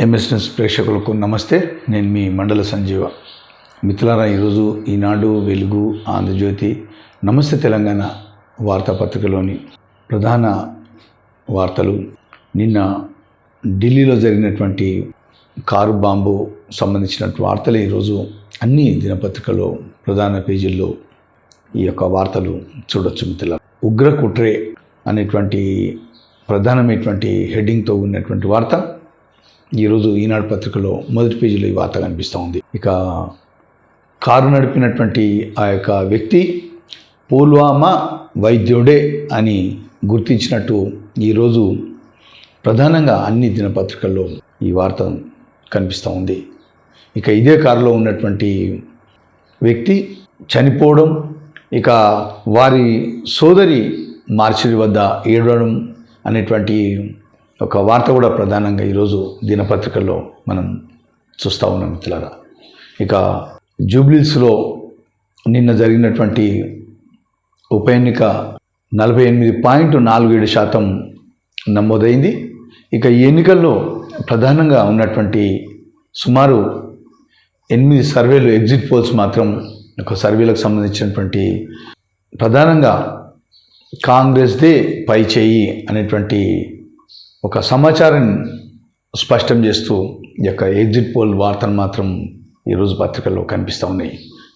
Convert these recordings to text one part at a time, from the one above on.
MSS ప్రేక్షకులకు నమస్తే. నేను మీ మండల సంజీవ. మిత్రులారా ఈరోజు ఈనాడు వెలుగు ఆంధ్రజ్యోతి నమస్తే తెలంగాణ వార్తాపత్రికలోని ప్రధాన వార్తలు. నిన్న ఢిల్లీలో జరిగినటువంటి కారు బాంబు సంబంధించిన వార్తలు ఈరోజు అన్ని దినపత్రికలో ప్రధాన పేజీల్లో ఈ యొక్క వార్తలు చూడొచ్చు మిత్రుల ఉగ్ర కుట్రే అనేటువంటి ప్రధానమైనటువంటి హెడ్డింగ్తో ఉన్నటువంటి వార్త. ఈరోజు ఈనాడు పత్రికలో మొదటి పేజీలో ఈ వార్త కనిపిస్తూ ఉంది. ఇక కారు నడిపినటువంటి ఆ యొక్క వ్యక్తి పుల్వామా వైద్యుడే అని గుర్తించినట్టు ఈరోజు ప్రధానంగా అన్ని దినపత్రికల్లో ఈ వార్త కనిపిస్తూ ఉంది. ఇక ఇదే కారులో ఉన్నటువంటి వ్యక్తి చనిపోవడం ఇక వారి సోదరి మార్చిరి వద్ద ఏడవడం అనేటువంటి ఒక వార్త కూడా ప్రధానంగా ఈరోజు దినపత్రికల్లో మనం చూస్తూ ఉన్నాం మిత్రులారా. ఇక జూబ్లీస్లో నిన్న జరిగినటువంటి ఉప ఎన్నిక నలభై ఎనిమిది పాయింట్ నాలుగు ఏడు శాతం నమోదైంది. ఇక ఈ ఎన్నికల్లో ప్రధానంగా ఉన్నటువంటి సుమారు ఎనిమిది సర్వేలు ఎగ్జిట్ పోల్స్ మాత్రం ఒక సర్వేలకు సంబంధించినటువంటి ప్రధానంగా కాంగ్రెస్దే పై చేయి అనేటువంటి ఒక సమాచారం స్పష్టం చేస్తూ ఈ యొక్క ఎగ్జిట్ పోల్ వార్తలు మాత్రం ఈరోజు పత్రికల్లో కనిపిస్తూ ఉన్నాయి.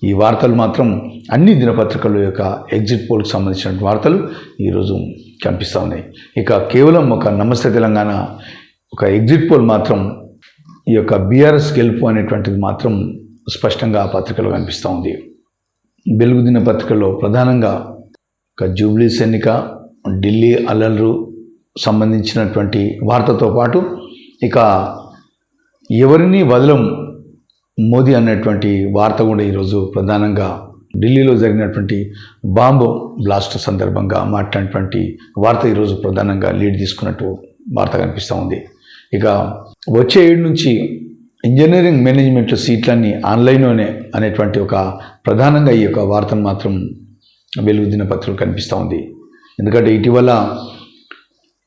ఈ వార్తలు మాత్రం అన్ని దినపత్రికల యొక్క ఎగ్జిట్ పోల్కి సంబంధించిన వార్తలు ఈరోజు కనిపిస్తూ ఉన్నాయి. ఇక కేవలం ఒక నమస్తే తెలంగాణ ఒక ఎగ్జిట్ పోల్ మాత్రం ఈ యొక్క బీఆర్ఎస్ గెలుపు అనేటువంటిది మాత్రం స్పష్టంగా ఆ పత్రికలో కనిపిస్తూ ఉంది. వెలుగు దినపత్రికలో ప్రధానంగా ఒక జూబ్లీస్ ఎన్నిక ఢిల్లీ అల్లర్లు సంబంధించినటువంటి వార్తతో పాటు ఇక ఎవరిని వదలం మోదీ అన్నటువంటి వార్త కూడా ఈరోజు ప్రధానంగా ఢిల్లీలో జరిగినటువంటి బాంబు బ్లాస్ట్ సందర్భంగా మాట్లాడినటువంటి వార్త ఈరోజు ప్రధానంగా లీడ్ తీసుకున్నట్టు వార్త కనిపిస్తూ ఉంది. ఇక వచ్చే ఏడు నుంచి ఇంజనీరింగ్ మేనేజ్మెంట్ సీట్లన్నీ ఆన్లైన్లోనే అనేటువంటి ఒక ప్రధానంగా ఈ యొక్క వార్తను మాత్రం వెలుగు దినపత్రికలు కనిపిస్తూ ఉంది. ఎందుకంటే ఇటీవల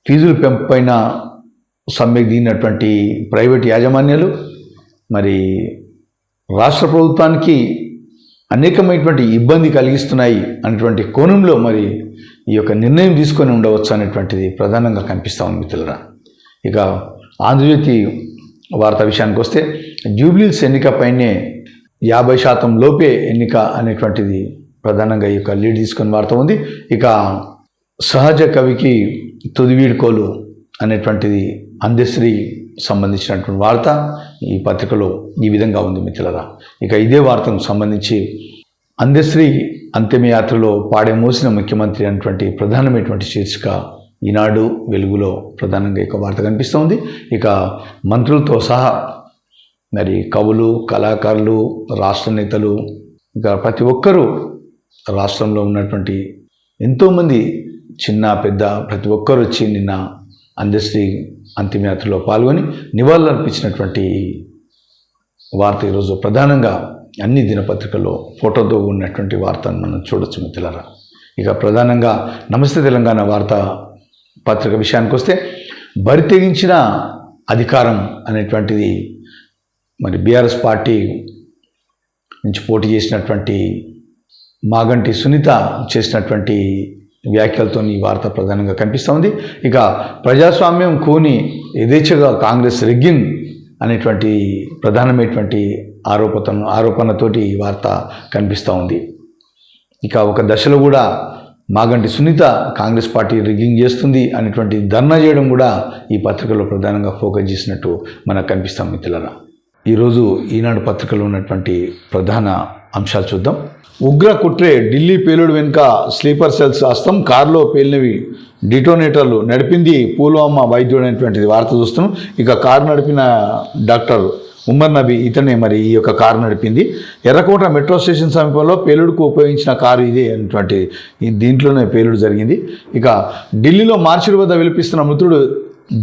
ఫీజుల పెంపైన పైన సమ్మెకు దిగినటువంటి ప్రైవేట్ యాజమాన్యాలు మరి రాష్ట్ర ప్రభుత్వానికి అనేకమైనటువంటి ఇబ్బంది కలిగిస్తున్నాయి అనేటువంటి కోణంలో మరి ఈ యొక్క నిర్ణయం తీసుకొని ఉండవచ్చు అనేటువంటిది ప్రధానంగా కనిపిస్తూ ఉంది మిత్రులరా. ఇక ఆంధ్రజ్యోతి వార్త విషయానికి వస్తే జూబ్లీస్ ఎన్నికపైనే యాభై శాతం లోపే ఎన్నిక అనేటువంటిది ప్రధానంగా ఈ యొక్క లీడ్ తీసుకొని వార్త ఉంది. ఇక సహజ కవికి తుది వీడ్కోలు అనేటువంటిది అందశ్రీ సంబంధించినటువంటి వార్త ఈ పత్రికలో ఈ విధంగా ఉంది మిత్రులరా. ఇక ఇదే వార్తకు సంబంధించి అందశ్రీ అంతిమయాత్రలో పాడే మోసిన ముఖ్యమంత్రి అనేటువంటి ప్రధానమైనటువంటి శీర్షిక ఈనాడు వెలుగులో ప్రధానంగా ఇక వార్త కనిపిస్తోంది. ఇక మంత్రులతో సహా మరి కవులు కళాకారులు రాష్ట్ర నేతలు ఇక ప్రతి ఒక్కరూ రాష్ట్రంలో ఉన్నటువంటి ఎంతోమంది చిన్న పెద్ద ప్రతి ఒక్కరు వచ్చి నిన్న అందశ్రీ అంతిమయాత్రలో పాల్గొని నివాళులర్పించినటువంటి వార్త ఈరోజు ప్రధానంగా అన్ని దినపత్రికల్లో ఫోటోతో ఉన్నటువంటి వార్తను మనం చూడొచ్చు మిత్రులారా. ఇక ప్రధానంగా నమస్తే తెలంగాణ వార్త పత్రిక విషయానికి వస్తే బరి తెగించిన అధికారం అనేటువంటిది మరి బీఆర్ఎస్ పార్టీ నుంచి పోటీ చేసినటువంటి మాగంటి సునీత చేసినటువంటి వ్యాఖ్యలతో ఈ వార్త ప్రధానంగా కనిపిస్తూ ఉంది ఇక ప్రజాస్వామ్యం కూని యథేచ్ఛగా కాంగ్రెస్ రెగ్గింగ్ అనేటువంటి ప్రధానమైనటువంటి ఆరోపణ ఆరోపణతోటి ఈ వార్త కనిపిస్తూ ఉంది ఇక ఒక దశలో కూడా మాగంటి సునీత కాంగ్రెస్ పార్టీ రిగ్గింగ్ చేస్తుంది అనేటువంటి ధర్నా చేయడం కూడా ఈ పత్రికలో ప్రధానంగా ఫోకస్ చేసినట్టు మనకు కనిపిస్తాం మిత్రులరా. ఈరోజు ఈనాడు పత్రికలో ఉన్నటువంటి ప్రధాన అంశాలు చూద్దాం. ఉగ్ర కుట్రే ఢిల్లీ పేలుడు వెనుక స్లీపర్ సెల్స్ హస్తం కారులో పేలినవి డిటోనేటర్లు. నడిపింది పూల్వామా వైద్యుడు అనేటువంటిది వార్త చూస్తున్నాం. ఇక కారు నడిపిన డాక్టర్ ఉమర్ నబీ ఇతనే మరి ఈ యొక్క కారు నడిపింది. ఎర్రకోట మెట్రో స్టేషన్ సమీపంలో పేలుడుకు ఉపయోగించిన కారు ఇది అనేటువంటి దీంట్లోనే పేలుడు జరిగింది. ఇక ఢిల్లీలో మార్చిడి వద్ద విలిపిస్తున్న మృతుడు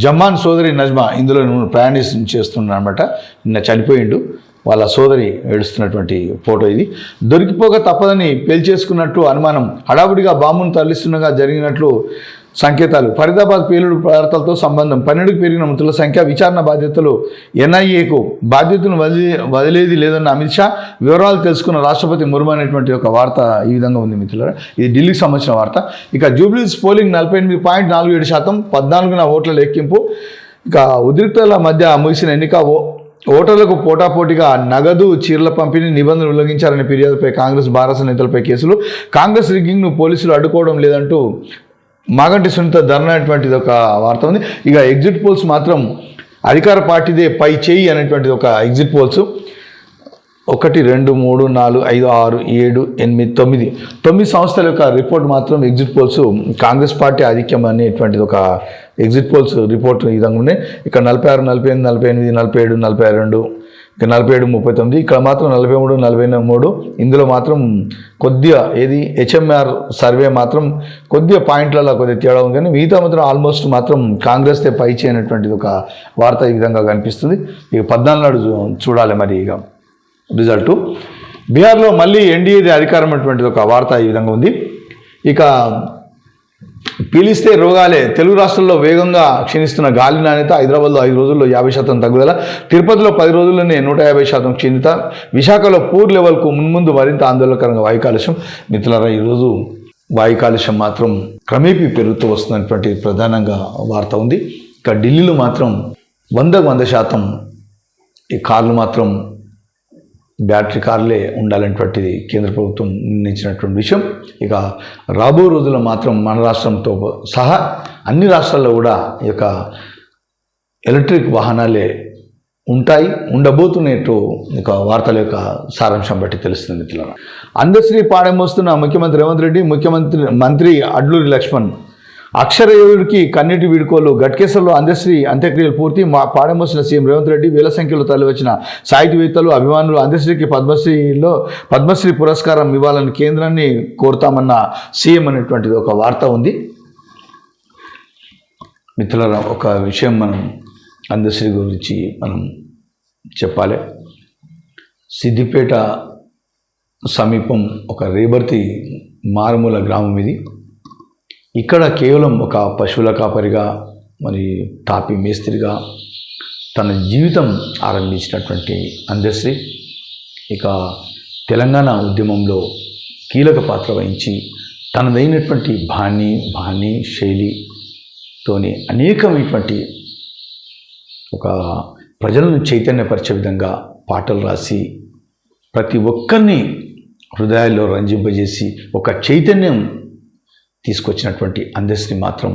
జమాన్ సోదరి నజ్మా ఇందులో ప్రయాణిస్తు చేస్తున్నాడు అనమాట నిన్న చనిపోయిండు. వాళ్ళ సోదరి ఏడుస్తున్నటువంటి ఫోటో ఇది. దొరికిపోక తప్పదని పేల్చేసుకున్నట్టు అనుమానం హడావుడిగా బాంబును తరలిస్తుండగా జరిగినట్లు సంకేతాలు. ఫరీదాబాద్ పేలుడు పదార్థాలతో సంబంధం పన్నెండుకు పెరిగిన మృతుల సంఖ్య విచారణ బాధ్యతలు ఎన్ఐఏకు బాధ్యతను వదిలే వదిలేది లేదన్న అమిత్ షా. వివరాలు తెలుసుకున్న రాష్ట్రపతి ముర్ము అనేటువంటి ఒక వార్త ఈ విధంగా ఉంది మిత్రులారా. ఇది ఢిల్లీకి సంబంధించిన వార్త. ఇక జూబ్లీస్ పోలింగ్ నలభై ఎనిమిది పాయింట్ నాలుగు ఏడు శాతం పద్నాలుగున ఓట్ల లెక్కింపు. ఇక ఉద్రిక్తల మధ్య ముగిసిన ఎన్నిక ఓ ఓటర్లకు పోటాపోటీగా నగదు చీరల పంపిణీ నిబంధనలు ఉల్లంఘించారనే ఫిర్యాదుపై కాంగ్రెస్ భారత నేతలపై కేసులు. కాంగ్రెస్ రిగ్గింగ్ను పోలీసులు అడ్డుకోవడం లేదంటూ మాగంటి సునీత ధర్నా అనేటువంటిది ఒక వార్త ఉంది. ఇక ఎగ్జిట్ పోల్స్ మాత్రం అధికార పార్టీదే పై చేయి అనేటువంటిది ఒక ఎగ్జిట్ పోల్స్ ఒకటి రెండు మూడు నాలుగు ఐదు ఆరు ఏడు ఎనిమిది తొమ్మిది. తొమ్మిది సంస్థల యొక్క రిపోర్ట్ మాత్రం ఎగ్జిట్ పోల్స్ కాంగ్రెస్ పార్టీ ఆధిక్యం అనేటువంటిది ఒక ఎగ్జిట్ పోల్స్ రిపోర్ట్ ఈ విధంగా ఉన్నాయి. ఇక్కడ నలభై ఆరు నలభై ఎనిమిది నలభై ఎనిమిది నలభై ఏడు నలభై రెండు ఇక్కడ నలభై ఏడు ముప్పై తొమ్మిది ఇక్కడ మాత్రం నలభై మూడు నలభై మూడు. ఇందులో మాత్రం కొద్దిగా ఏది హెచ్ఎంఆర్ సర్వే మాత్రం కొద్దిగా పాయింట్లలో కొద్దిగా తేడా ఉంది. కానీ మిగతా మాత్రం ఆల్మోస్ట్ మాత్రం కాంగ్రెస్దే పై చేయనటువంటిది ఒక వార్త ఈ విధంగా కనిపిస్తుంది. ఇక పద్నాలుగు నాడు చూడాలి మరి ఇక రిజల్టు. బీహార్లో మళ్ళీ ఎన్డీఏది అధికారం అటువంటిది ఒక వార్త ఈ విధంగా ఉంది. ఇక పీలిస్తే రోగాలే. తెలుగు రాష్ట్రాల్లో వేగంగా క్షీణిస్తున్న గాలి నాణ్యత హైదరాబాద్లో ఐదు రోజుల్లో యాభై శాతం తగ్గుదల. తిరుపతిలో పది రోజుల్లోనే నూట యాభై శాతం క్షీణిత. విశాఖలో పూర్ లెవెల్కు మున్ముందు మరింత ఆందోళనకరంగా వాయు కాలుష్యం. మిత్రులారా ఈరోజు వాయు కాలుష్యం మాత్రం క్రమేపీ పెరుగుతూ వస్తున్నటువంటి ప్రధానంగా వార్త ఉంది. ఇక ఢిల్లీలో మాత్రం వందకు వంద శాతం ఈ కార్లు మాత్రం బ్యాటరీ కార్లే ఉండాలనేటువంటిది కేంద్ర ప్రభుత్వం నిర్ణయించినటువంటి విషయం. ఇక రాబో రోజుల్లో మాత్రం మన రాష్ట్రంతో సహా అన్ని రాష్ట్రాల్లో కూడా ఈ యొక్క ఎలక్ట్రిక్ వాహనాలే ఉంటాయి ఉండబోతున్నట్టు ఇక వార్తల యొక్క సారాంశం బట్టి తెలుస్తుంది మిత్రులారా. అందశ్రీ పాడెమోస్తున్న ముఖ్యమంత్రి రేవంత్ రెడ్డి ముఖ్యమంత్రి మంత్రి అడ్లూరి లక్ష్మణ్ అక్షరయోధుడికి కన్నీటి వీడుకోలు గట్కేశ్వర్లో అందశ్రీ అంత్యక్రియలు పూర్తి మా పాడమోసిన సీఎం రేవంత్ రెడ్డి వేల సంఖ్యలో తరలివచ్చిన సాహితీవేత్తలు అభిమానులు అందశ్రీకి పద్మశ్రీలో పద్మశ్రీ పురస్కారం ఇవ్వాలని కేంద్రాన్ని కోరుతామన్న సీఎం అనేటువంటిది ఒక వార్త ఉంది. మిత్రులారా ఒక విషయం మనం అందశ్రీ గురించి మనం చెప్పాలి. సిద్దిపేట సమీపం ఒక రేబర్తి మారుమూల గ్రామం ఇది. ఇక్కడ కేవలం ఒక పశువుల కాపరిగా మరి తాపి మేస్త్రిగా తన జీవితం ఆరంభించినటువంటి అందశ్రీ. ఇక తెలంగాణ ఉద్యమంలో కీలక పాత్ర వహించి తనదైనటువంటి బాణి బాణి శైలితోని అనేకమైనటువంటి ఒక ప్రజలను చైతన్యపరిచే విధంగా పాటలు రాసి ప్రతి ఒక్కరిని హృదయాల్లో రంజింపజేసి ఒక చైతన్యం తీసుకొచ్చినటువంటి అందశ్రీ మాత్రం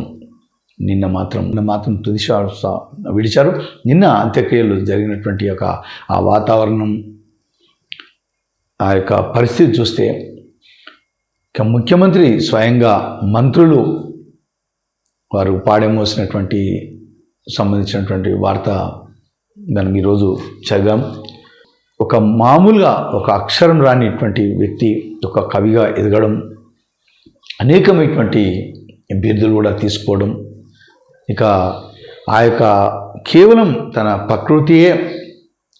నిన్న మాత్రం నిన్న మాత్రం తుది శ్వాస విడిచారు. నిన్న అంత్యక్రియలు జరిగినటువంటి యొక్క ఆ వాతావరణం ఆ యొక్క పరిస్థితి చూస్తే ముఖ్యమంత్రి స్వయంగా మంత్రులు వారు పాడేమోసినటువంటి సంబంధించినటువంటి వార్త మనం ఈరోజు చదివాం. ఒక మామూలుగా ఒక అక్షరం రానిటువంటి వ్యక్తి ఒక కవిగా ఎదగడం అనేకమైనటువంటి బిరుదులు కూడా తీసుకోవడం ఇక ఆ యొక్క కేవలం తన ప్రకృతియే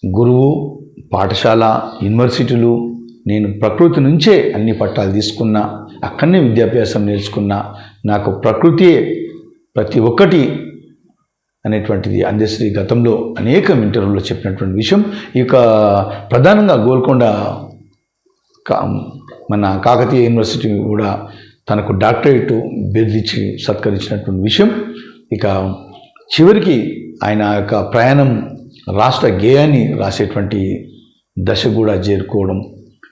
గురువు పాఠశాల యూనివర్సిటీలు నేను ప్రకృతి నుంచే అన్ని పట్టాలు తీసుకున్నా అక్కడనే విద్యాభ్యాసం నేర్చుకున్నా నాకు ప్రకృతియే ప్రతి ఒక్కటి అనేటువంటిది అందశ్రీ గతంలో అనేక ఇంటర్వ్యూలో చెప్పినటువంటి విషయం. ఈ యొక్క ప్రధానంగా గోల్కొండ కా మన కాకతీయ యూనివర్సిటీ కూడా తనకు డాక్టరేట్ బెదిరించి సత్కరించినటువంటి విషయం. ఇక చివరికి ఆయన యొక్క ప్రయాణం రాష్ట్ర గేయాన్ని రాసేటువంటి దశ కూడా చేరుకోవడం.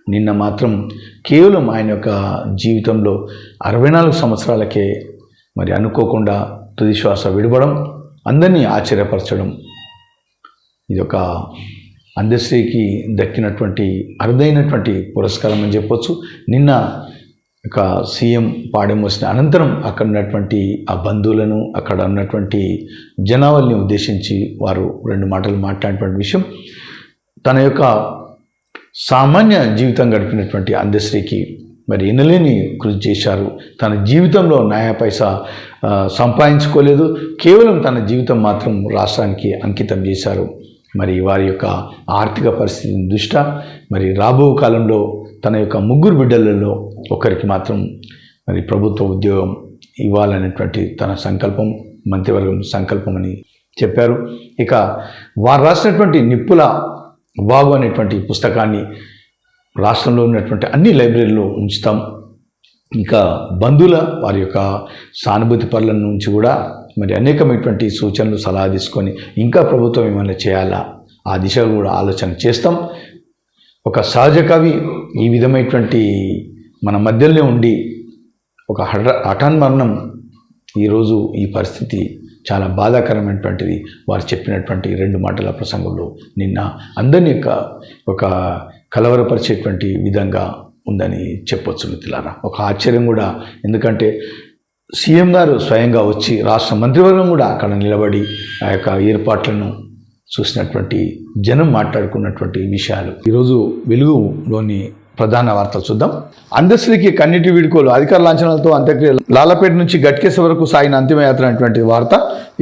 నిన్న మాత్రం కేవలం ఆయన యొక్క జీవితంలో అరవై నాలుగు సంవత్సరాలకే మరి అనుకోకుండా తుది శ్వాస విడవడం అందరినీ ఆశ్చర్యపరచడం. ఇది ఒక అందశ్రీకి దక్కినటువంటి అరుదైనటువంటి పురస్కారం అని చెప్పొచ్చు. నిన్న ఒక సీఎం పాడెమోసిన అనంతరం అక్కడ ఉన్నటువంటి ఆ బంధువులను అక్కడ ఉన్నటువంటి జనావల్ని ఉద్దేశించి వారు రెండు మాటలు మాట్లాడినటువంటి విషయం. తన యొక్క సామాన్య జీవితం గడిపినటువంటి అందశ్రీకి మరి ఎనలేని కృషి చేశారు. తన జీవితంలో న్యాయ పైసా సంపాదించుకోలేదు. కేవలం తన జీవితం మాత్రం రాష్ట్రానికి అంకితం చేశారు. మరి వారి యొక్క ఆర్థిక పరిస్థితిని దృష్ట్యా మరి రాబో కాలంలో తన యొక్క ముగ్గురు బిడ్డలలో ఒకరికి మాత్రం మరి ప్రభుత్వ ఉద్యోగం ఇవ్వాలనేటువంటి తన సంకల్పం మంత్రివర్గం సంకల్పం అని చెప్పారు. ఇక వారు రాసినటువంటి నిప్పుల బాగు అనేటువంటి పుస్తకాన్ని రాష్ట్రంలో ఉన్నటువంటి అన్ని లైబ్రరీలో ఉంచుతాం. ఇంకా బంధువుల వారి యొక్క సానుభూతి పనుల నుంచి కూడా మరి అనేకమైనటువంటి సూచనలు సలహా తీసుకొని ఇంకా ప్రభుత్వం ఏమైనా చేయాలా? ఆ దిశలో కూడా ఆలోచన చేస్తాం. ఒక సహజ కవి ఈ విధమైనటువంటి మన మధ్యలోనే ఉండి ఒక హఠ హఠాన్మరణం ఈరోజు ఈ పరిస్థితి చాలా బాధాకరమైనటువంటిది. వారు చెప్పినటువంటి రెండు మాటల ప్రసంగంలో నిన్న అందరినీ యొక్క ఒక కలవరపరిచేటువంటి విధంగా ఉందని చెప్పొచ్చు మిత్రులారా. ఒక ఆశ్చర్యం కూడా. ఎందుకంటే సీఎం గారు స్వయంగా వచ్చి రాష్ట్ర మంత్రివర్గం కూడా అక్కడ నిలబడి ఆ యొక్క ఏర్పాట్లను చూసినటువంటి జనం మాట్లాడుకున్నటువంటి విషయాలు. ఈరోజు వెలుగులోని ప్రధాన వార్తలు చూద్దాం. అందశ్రీకి కన్నీటి వీడుకోలు అధికార లాంఛనాలతో అంత్యక్రియలు లాలపేట నుంచి గట్కేశ వరకు సాగిన అంతిమయాత్ర అనేటువంటి వార్త.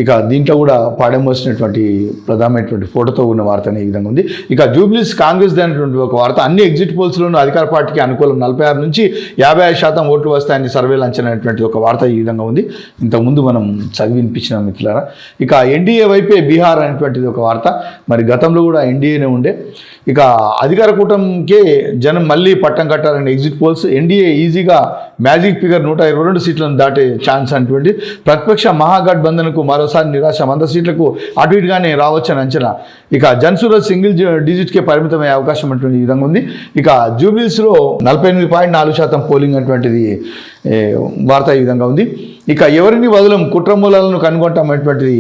ఇక దీంట్లో కూడా పాడమోసినటువంటి ప్రధానమైనటువంటి ఫోటోతో ఉన్న వార్త అనే ఈ విధంగా ఉంది. ఇక జూబ్లీస్ కాంగ్రెస్ అనేటువంటి ఒక వార్త. అన్ని ఎగ్జిట్ పోల్స్లోనూ అధికార పార్టీకి అనుకూలం నలభై ఆరు నుంచి యాభై ఐదు శాతం ఓట్లు వస్తాయని సర్వే అంచనా ఒక వార్త ఈ విధంగా ఉంది. ఇంతకుముందు మనం చదివినిపించిన మిత్రులారా ఇక ఎన్డీఏ వైపే బీహార్ అనేటువంటిది ఒక వార్త. మరి గతంలో కూడా ఎన్డీఏనే ఉండే. ఇక అధికార కూటమికే జనం మళ్ళీ పట్టం కట్టాలని ఎగ్జిట్ పోల్స్ ఎన్డీఏ ఈజీగా మ్యాజిక్ ఫిగర్ నూట ఇరవై రెండు సీట్లను దాటే ఛాన్స్ అనేటువంటి ప్రతిపక్ష మహాగఠబంధన్కు మరోసారి నిరాశ. వంద సీట్లకు అటు ఇటుగానే రావచ్చని అంచనా. ఇక జన్సూరత్ సింగిల్ డిజిట్కే పరిమితమయ్యే అవకాశం అటువంటి విధంగా ఉంది. ఇక జూబ్లీస్లో నలభై ఎనిమిది పాయింట్ నాలుగు శాతం పోలింగ్ అటువంటిది వార్త ఈ విధంగా ఉంది. ఇక ఎవరిని వదలం కుట్రమూలాలను కనుగొంటామనేటువంటిది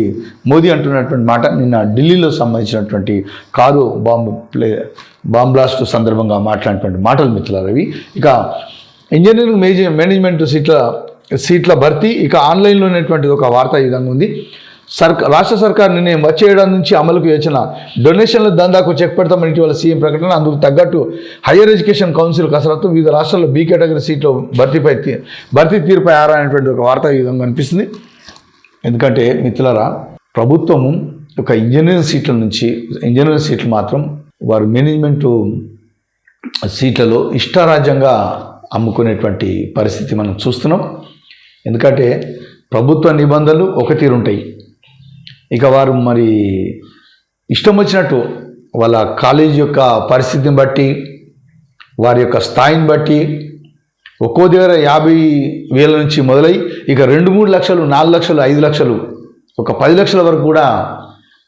మోదీ అంటున్నటువంటి మాట. నిన్న ఢిల్లీలో సంబంధించినటువంటి కారు బాంబు ప్లే బాంబ్ బ్లాస్ట్ సందర్భంగా మాట్లాడినటువంటి మాటలు మిత్రులారు ఇక ఇంజనీరింగ్ మేజ మేనేజ్మెంట్ సీట్ల సీట్ల భర్తీ ఇక ఆన్లైన్లో ఉన్నటువంటి ఒక వార్త ఈ విధంగా ఉంది. సర్క రాష్ట్ర సర్కార్ నిర్ణయం వచ్చే ఏడాది నుంచి అమలుకు యోచన డొనేషన్ల దందాకు చెక్ పెడతామని ఇటీవల సీఎం ప్రకటన అందుకు తగ్గట్టు హయ్యర్ ఎడ్యుకేషన్ కౌన్సిల్ కసరత్తు వివిధ రాష్ట్రాల్లో బీ కేటగిరీ సీట్లు భర్తీపై తీ- భర్తీ తీరుపై ఆరానటువంటి ఒక వార్త ఈ విధంగా అనిపిస్తుంది. ఎందుకంటే మిత్రులరా ప్రభుత్వము ఒక ఇంజనీరింగ్ సీట్ల నుంచి ఇంజనీరింగ్ సీట్లు మాత్రం వారు మేనేజ్మెంట్ సీట్లలో ఇష్టారాజ్యంగా అమ్ముకునేటువంటి పరిస్థితి మనం చూస్తున్నాం. ఎందుకంటే ప్రభుత్వ నిబంధనలు ఒక తీరు ఉంటాయి ఇక వారు మరి ఇష్టం వచ్చినట్టు వాళ్ళ కాలేజ్ యొక్క పరిస్థితిని బట్టి వారి యొక్క స్థాయిని బట్టి ఒక్కో దగ్గర యాభై వేల నుంచి మొదలై ఇక రెండు మూడు లక్షలు నాలుగు లక్షలు ఐదు లక్షలు ఒక పది లక్షల వరకు కూడా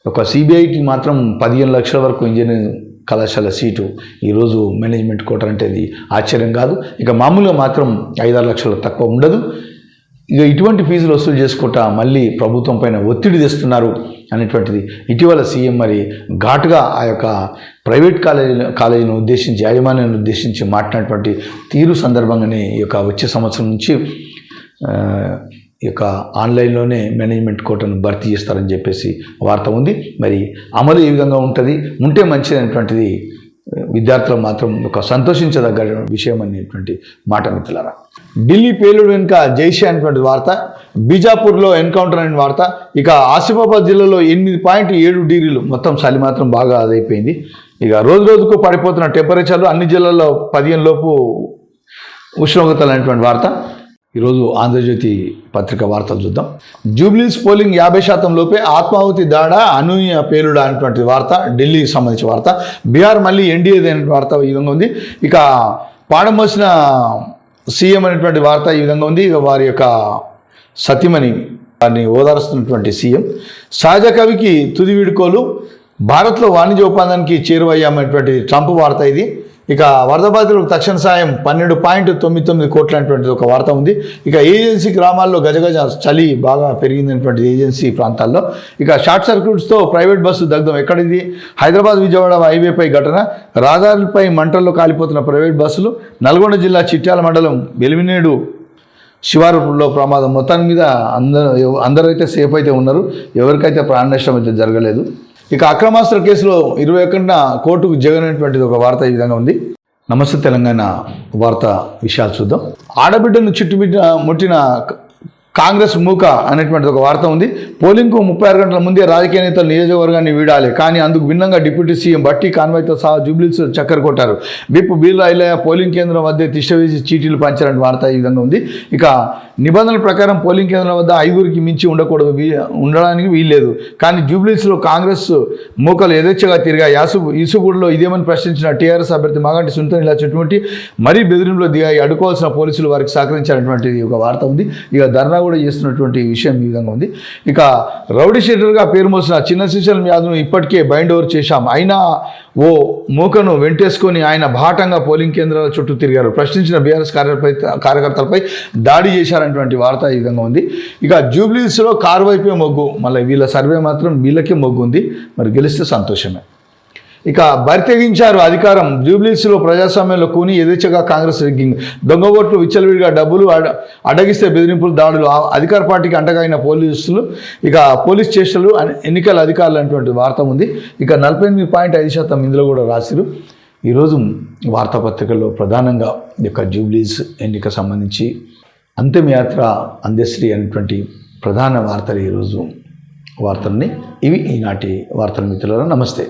ఒక సిబిఐటి మాత్రం పదిహేను లక్షల వరకు ఇంజనీరింగ్ కళాశాల సీటు ఈరోజు మేనేజ్మెంట్ కోటర్ అంటే అది ఆశ్చర్యం కాదు. ఇక మామూలుగా మాత్రం ఐదారు లక్షలు తక్కువ ఉండదు. ఇక ఇటువంటి ఫీజులు వసూలు చేసుకుంటా మళ్ళీ ప్రభుత్వం పైన ఒత్తిడి తెస్తున్నారు అనేటువంటిది. ఇటీవల సీఎం మరి ఘాటుగా ఆ యొక్క ప్రైవేట్ కాలేజీ కాలేజీని ఉద్దేశించి యాజమాన్యాన్ని ఉద్దేశించి మాట్లాడినటువంటి తీరు సందర్భంగానే ఈ యొక్క వచ్చే సంవత్సరం నుంచి ఈ యొక్క ఆన్లైన్లోనే మేనేజ్మెంట్ కోటను భర్తీ చేస్తారని చెప్పేసి వార్త ఉంది. మరి అమలు ఏ విధంగా ఉంటుంది? ఉంటే మంచిది అనేటువంటిది విద్యార్థులు మాత్రం ఒక సంతోషించదగ్గ విషయం అనేటువంటి మాట మిత్రులరా. ఢిల్లీ పేలుడు వెనుక జైషే అనేటువంటి వార్త బీజాపూర్లో ఎన్కౌంటర్ అనే వార్త ఇక ఆసిఫాబాద్ జిల్లాలో ఎనిమిది పాయింట్ ఏడు డిగ్రీలు మొత్తం చలి మాత్రం బాగా అదైపోయింది. ఇక రోజు రోజుకు పడిపోతున్న టెంపరేచర్లు అన్ని జిల్లాల్లో పదిహేను లోపు ఉష్ణోగ్రతలు అనేటువంటి వార్త. ఈరోజు ఆంధ్రజ్యోతి పత్రిక వార్తలు చూద్దాం. జూబ్లీస్ పోలింగ్ యాభై శాతం లోపే ఆత్మాహుతి దాడ అనూయ పేలుడా అనేటువంటి వార్త ఢిల్లీకి సంబంధించిన వార్త. బీహార్ మళ్ళీ ఎన్డీఏది అనే వార్త ఈ విధంగా ఉంది. ఇక పాడమోసిన సీఎం అనేటువంటి వార్త ఈ విధంగా ఉంది. ఇక వారి యొక్క సతీమణి వారిని ఓదారుస్తున్నటువంటి సీఎం. సహజ కవికి తుది వీడుకోలు భారత్లో వాణిజ్య ఒప్పందానికి చేరువయ్యామనేటువంటి ట్రంప్ వార్త ఇది. ఇక వరద బాధితులకు తక్షణ సాయం పన్నెండు పాయింట్ తొమ్మిది తొమ్మిది కోట్ల అనేటువంటి ఒక వార్త ఉంది. ఇక ఏజెన్సీ గ్రామాల్లో గజగజ చలి బాగా పెరిగిందనేటువంటి ఏజెన్సీ ప్రాంతాల్లో. ఇక షార్ట్ సర్క్యూట్స్తో ప్రైవేట్ బస్సు దగ్ధం ఎక్కడిది? హైదరాబాద్ విజయవాడ హైవేపై ఘటన. రహదారులపై మంటల్లో కాలిపోతున్న ప్రైవేట్ బస్సులు. నల్గొండ జిల్లా చిట్యాల మండలం వెలివినేడు శివారులో ప్రమాదం. మొత్తాని మీద అందరూ అందరైతే సేఫ్ అయితే ఉన్నారు. ఎవరికైతే ప్రాణ నష్టం అయితే జరగలేదు. ఇక అక్రమాస్త్ర కేసులో ఇరవై ఒకటిన కోర్టుకు జగనటువంటిది ఒక వార్త ఈ విధంగా ఉంది. నమస్తే తెలంగాణ వార్త విషయాలు చూద్దాం. ఆడబిడ్డను చుట్టుమిట్టిన ముట్టిన కాంగ్రెస్ మూక అనేటువంటి ఒక వార్త ఉంది. పోలింగ్కు ముప్పై ఆరు గంటల ముందే రాజకీయ నేతలు నియోజకవర్గాన్ని వీడాలి. కానీ అందుకు భిన్నంగా డిప్యూటీ సీఎం బట్టి కాన్వాయ్తో సహా జూబ్లీస్ చక్కర కొట్టారు. విప్ బీర్లా ఇల్లయ్య పోలింగ్ కేంద్రం వద్ద తిష్టవేసి చీటీలు పంచారని వార్త ఈ విధంగా ఉంది. ఇక నిబంధనల ప్రకారం పోలింగ్ కేంద్రం వద్ద ఐదుగురికి మించి ఉండకూడదు. వీ- ఉండడానికి వీల్లేదు. కానీ జూబ్లీస్లో కాంగ్రెస్ మూకలు యథేచ్ఛగా తిరిగా యాసు ఇసుగూడలో ఇదేమని ప్రశ్నించిన టీఆర్ఎస్ అభ్యర్థి మాగంటి సుంతని ఇలా చుట్టుముట్టి మరీ బెదిరింపులో దిగాయి. అడ్డుకోవాల్సిన పోలీసులు వారికి సహకరించారనేటువంటి ఒక వార్త ఉంది. ఇక ధర్నా కూడా చేస్తున్నటువంటి విషయం ఈ విధంగా ఉంది. ఇక రౌడీ షీటర్గా పేరు మోసిన చిన్న శ్రీశైలం యాదవ్ను ఇప్పటికే బైండ్ ఓవర్ చేశాం. అయినా ఓ మూకను వెంటేసుకొని ఆయన భాటంగా పోలింగ్ కేంద్రాల చుట్టూ తిరిగారు. ప్రశ్నించిన బీఆర్ఎస్ కార్యపై కార్యకర్తలపై దాడి చేశారనేటువంటి వార్త ఈ విధంగా ఉంది. ఇక జూబ్లీస్లో కారు వైపే మొగ్గు. మళ్ళీ వీళ్ళ సర్వే మాత్రం వీళ్ళకే మొగ్గు ఉంది మరి గెలిస్తే సంతోషమే. ఇక బరితెగించారు అధికారం. జూబ్లీస్లో ప్రజాస్వామ్యంలో కూని యథేచ్ఛగా కాంగ్రెస్ రిగ్గింగ్. దొంగ ఓట్లు విచ్చలవిడిగా డబ్బులు అడ అడగిస్తే బెదిరింపులు దాడులు. అధికార పార్టీకి అంటగైన పోలీసులు ఇక పోలీస్ స్టేషన్లు ఎన్నికల అధికారులు అనేటువంటి వార్త ఉంది. ఇక నలభై ఎనిమిది పాయింట్ ఐదు శాతం ఇందులో కూడా రాసిరు. ఈరోజు వార్తాపత్రికల్లో ప్రధానంగా ఈ యొక్క జూబ్లీస్ ఎన్నిక సంబంధించి అంతిమయాత్ర అందశ్రీ అనేటువంటి ప్రధాన వార్తలు ఈరోజు వార్తల్ని ఇవి ఈనాటి వార్తల మిత్రులారా నమస్తే.